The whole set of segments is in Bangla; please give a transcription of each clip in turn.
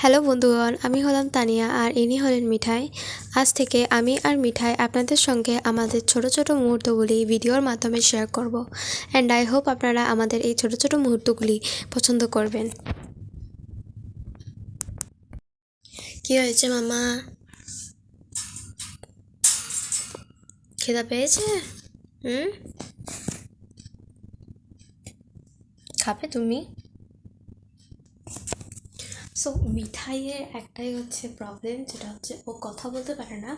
হ্যালো বন্ধুগণ, আমি হলাম তানিয়া আর ইনি হলেন মিঠাই। আজ থেকে আমি আর মিঠাই আপনাদের সঙ্গে আমাদের ছোট ছোট মুহূর্তগুলি ভিডিওর মাধ্যমে শেয়ার করব। অ্যান্ড আই হোপ আপনারা আমাদের এই ছোট ছোট মুহূর্তগুলি পছন্দ করবেন। কি হয়েছে মামা? খিদা পেয়েছে? হুম? খাবে তুমি? সো মিঠাইয়ের একটাই হচ্ছে প্রবলেম যেটা হচ্ছে ও কথা বলতে পারে না।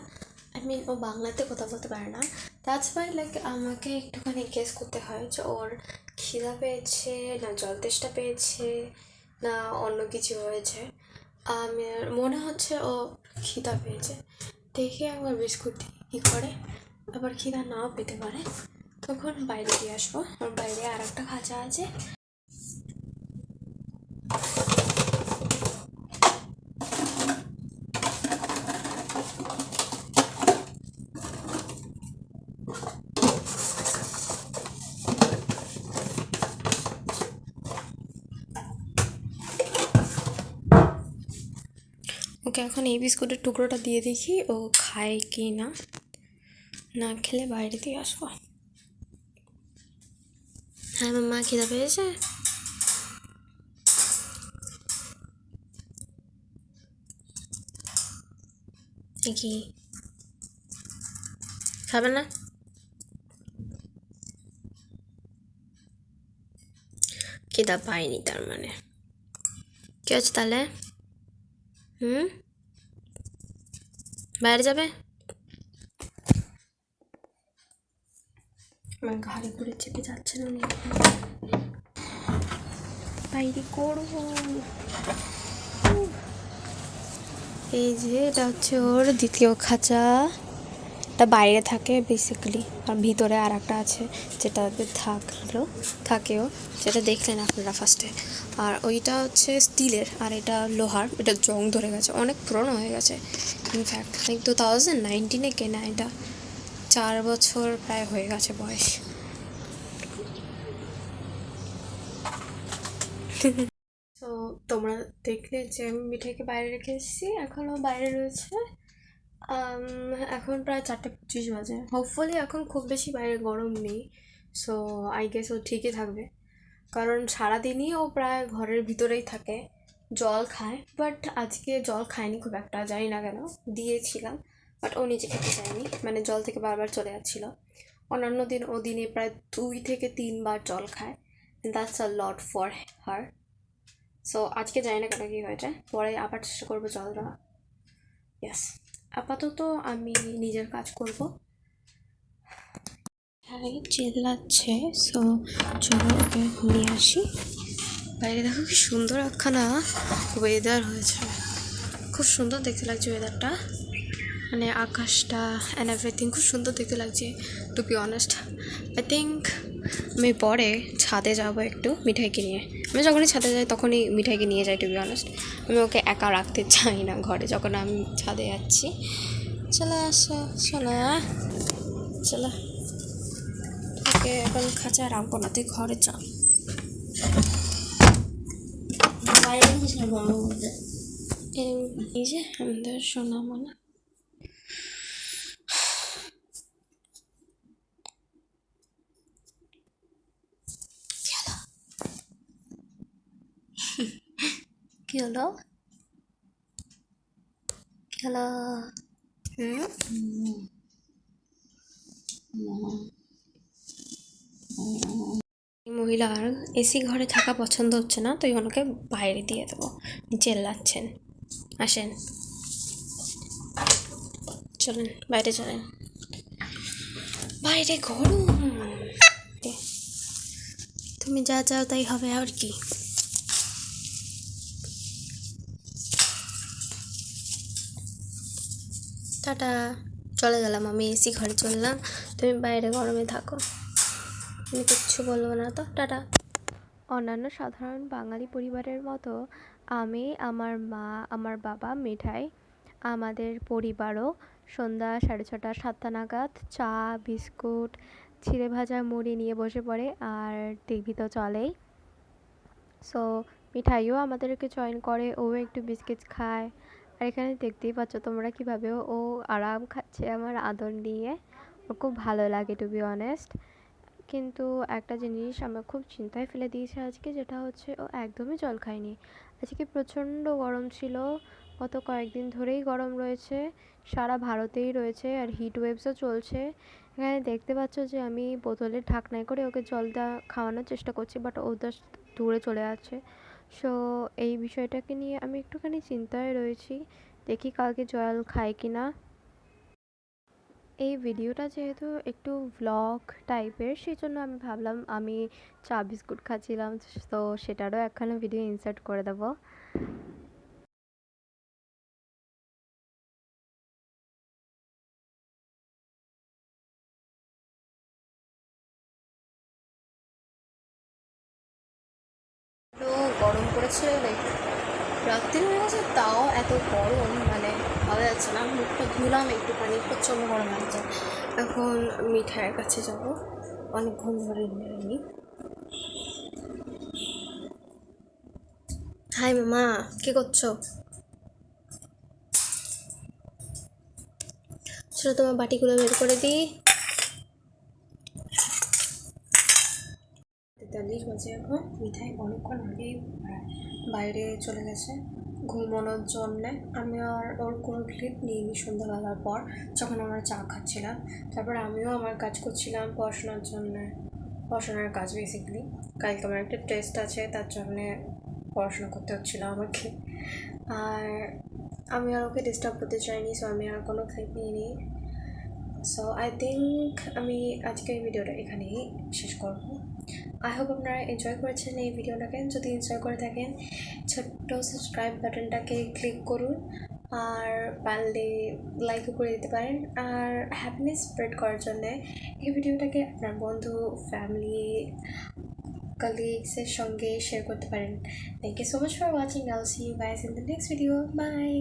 আই মিন ও বাংলাতে কথা বলতে পারে না। দ্যাটস ওয়াই লাইক আমাকে একটুখানি গেস করতে হয় যে ওর খিদা পেয়েছে, না জল তেষ্টা পেয়েছে, না অন্য কিছু হয়েছে। আমার মনে হচ্ছে ও খিদা পেয়েছে। দেখে একবার বিস্কুট দিয়ে কী করে। আবার খিদা নাও পেতে পারে। তখন বাইরে দিয়ে আসব। আর বাইরে আর একটা খাঁচা আছে। ওকে এখন এই বিস্কুটের টুকরোটা দিয়ে দেখি ও খায় কি না। না খেলে বাইরে দিয়ে আসব। হ্যাঁ আমার মা খিদা পেয়েছে। কি? খাবে না? খিদা পাইনি তার মানে। কি আছে তাহলে? হুম বাইরে যাবে আমার ঘাড়ে ঘুরে চেপে যাচ্ছে না। বাইরে করব এই যে এটা হচ্ছে ওর দ্বিতীয় খাঁচা এটা বাইরে থাকে বেসিক্যালি আর ভিতরে আর একটা আছে যেটা থাকল থাকেও যেটা দেখলেন আপনারা ফার্স্টে আর ওইটা হচ্ছে স্টিলের আর এটা লোহার এটা জং ধরে গেছে অনেক পুরনো হয়ে গেছে। In fact like two thousand নাইনটিনে কেনা এটা। চার বছর প্রায় হয়ে গেছে বয়স। তো তোমরা দেখলে যে আমি মিঠাইকে বাইরে রেখে এসেছি এখনও বাইরে রয়েছে। এখন প্রায় চারটে পঁচিশ বাজে। হোপফুলি এখন খুব বেশি বাইরে গরম নেই সো আই গেস ও ঠিকই থাকবে। কারণ সারাদিনই ও প্রায় ঘরের ভিতরেই থাকে, জল খায়। বাট আজকে জল খায়নি খুব একটা, জানি না কেন, দিয়েছিলাম। বাট ও নিজে খেতে চায়নি মানে জল থেকে বারবার চলে যাচ্ছিল। অন্যান্য দিন, ও দিনে প্রায় দুই থেকে তিনবার জল খায় that's a lot for her so আজকে জানি না কেন কী হয়েছে, পরে আবার চেষ্টা করব জল দেওয়া ইয়াস আপাতত আমি নিজের কাজ করব। হ্যাঁ চিল্লাচ্ছে সো চলো ওকে নিয়ে আসি। বাইরে দেখো কি সুন্দর একখানা ওয়েদার হয়েছে। খুব সুন্দর দেখতে লাগছে ওয়েদারটা মানে আকাশটা অ্যান্ড এভরিথিং খুব সুন্দর দেখতে লাগছে to be honest I think আমি পরে ছাদে যাব একটু মিঠাইকে নিয়ে। আমি যখনই ছাদে যাই তখনই মিঠাইকে নিয়ে যাই টু বি অনেস্ট আমি ওকে একা রাখতে চাই না ঘরে যখন আমি ছাদে যাচ্ছি। চলে আসো চলো চলো। ওকে এখন খাঁচা রাখব না তুই ঘরে এই- এই যে আমাদের সোনা মনে কি হলো কি হলো মহিলার এসি ঘরে থাকা পছন্দ হচ্ছে না তো ওনাকে বাইরে দিয়ে দেবো। চেল্লাচ্ছেন। আসেন। চলেন বাইরে চলেন। বাইরে গরম তুমি যা চাও তাই হবে আর কি? টাটা চলে গেলাম আমি এসি ঘরে চললাম তুমি বাইরে গরমে থাকো। আমি কিচ্ছু বলব না তো, টাটা। অন্যান্য সাধারণ বাঙালি পরিবারের মতো আমি, আমার মা, আমার বাবা, মিঠাই, আমাদের পরিবারও সন্ধ্যা সাড়ে ছটা, সাতটা নাগাদ চা, বিস্কুট, ছিঁড়ে ভাজা মুড়ি নিয়ে বসে পড়ে আর টিভি তো চলেই। সো মিঠাইও আমাদেরকে জয়েন করে, ও একটু বিস্কিট খায় আর এখানে দেখতেই পাচ্ছ তোমরা কীভাবে ও আরাম খাচ্ছে আমার আদর নিয়ে। ওর খুব ভালো লাগে টু বি অনেস্ট কিন্তু একটা জিনিস আমার খুব চিন্তায় ফেলে দিয়েছে আজকে, যেটা হচ্ছে ও একদমই জল খায়নি। আজকে প্রচণ্ড গরম ছিল, গত কয়েকদিন ধরেই গরম রয়েছে, সারা ভারতেই রয়েছে, আর হিট ওয়েভসও চলছে। এখানে দেখতে পাচ্ছ যে আমি বোতলের ঢাকনায় করে ওকে জল জলটা খাওয়ানোর চেষ্টা করছি বাট ও দূরে চলে যাচ্ছে। সো এই বিষয়টাকে নিয়ে আমি একটুখানি চিন্তায় রয়েছি। দেখি কালকে জল খায় কি না এই ভিডিওটা যেহেতু একটু ভ্লগ টাইপের সেই জন্য আমি ভাবলাম আমি চা বিস্কুট খাচ্ছিলাম, তো সেটারও একখানা ভিডিও ইনসার্ট করে দেবো। গরম পড়েছে লাইক রাত্রি হয়ে গেছে, তাও এত গরম মানে ভাবা যাচ্ছে না। মুখটা ধুলাম, একটুখানি প্রচণ্ড গরম লাগছে। এখন মিঠাইয়ের কাছে যাব। অনেকক্ষণ ধরে নেয়নি হাই মামা, কি করছ? চলো তোমার বাটিগুলো বের করে দিই। তেতাল্লিশ বাজে এখন মিঠাই অনেকক্ষণ আগেই বাইরে চলে গেছে। ঘুমানোর জন্যে। আমি আর ওর কোনো ক্লিপ নিইনি সন্ধ্যাবেলার পর, যখন আমরা চা খাচ্ছিলাম। তারপর আমিও আমার কাজ করছিলাম পড়াশোনার জন্যে। পড়াশোনার কাজ বেসিক্যালি কালকে আমার একটা টেস্ট আছে, তার জন্যে পড়াশোনা করতে হচ্ছিল আমাকে। আর আমি আর ওকে ডিস্টার্ব করতে চাইনি সো আমি আর কোনো ক্লিপ নিইনি। সো আই থিঙ্ক আমি আজকের ভিডিওটা এখানেই শেষ করব। আই হোপ আপনারা এনজয় করেছেন এই ভিডিওটাকে যদি এনজয় করে থাকেন, ছোট্ট সাবস্ক্রাইব বাটনটাকে ক্লিক করুন আর পারলে লাইকও করে দিতে পারেন আর হ্যাপিনেস স্প্রেড করার জন্যে এই ভিডিওটাকে আপনার বন্ধু ফ্যামিলি কলিগসের সঙ্গে শেয়ার করতে পারেন। Thank you so much for watching I'll see you guys in the next video bye